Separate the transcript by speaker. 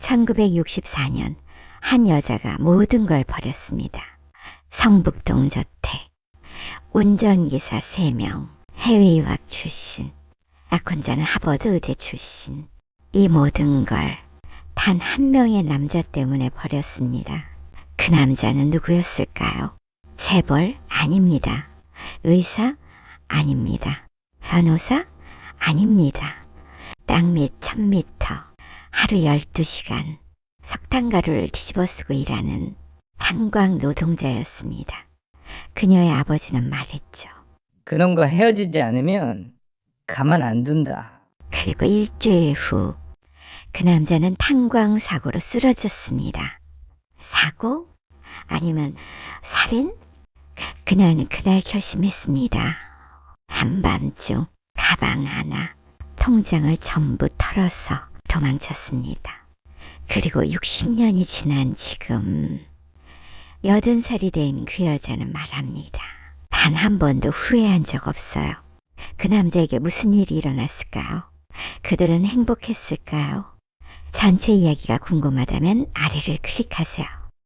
Speaker 1: 1964년 한 여자가 모든 걸 버렸습니다. 성북동 저택, 운전기사 3명, 해외 유학 출신, 약혼자는 하버드 의대 출신. 이 모든 걸 단 한 명의 남자 때문에 버렸습니다. 그 남자는 누구였을까요? 재벌 아닙니다. 의사 아닙니다. 변호사 아닙니다. 땅밑 1000미터, 하루 12시간, 석탄가루를 뒤집어 쓰고 일하는 탄광 노동자였습니다. 그녀의 아버지는 말했죠.
Speaker 2: 그놈과 헤어지지 않으면 가만 안 둔다.
Speaker 1: 그리고 일주일 후, 그 남자는 탄광 사고로 쓰러졌습니다. 사고? 아니면 살인? 그녀는 그날 결심했습니다. 한밤중 가방 하나, 통장을 전부 털어서 도망쳤습니다. 그리고 60년이 지난 지금, 여든 살이 된 그 여자는 말합니다. 단 한 번도 후회한 적 없어요. 그 남자에게 무슨 일이 일어났을까요? 그들은 행복했을까요? 전체 이야기가 궁금하다면 아래를 클릭하세요.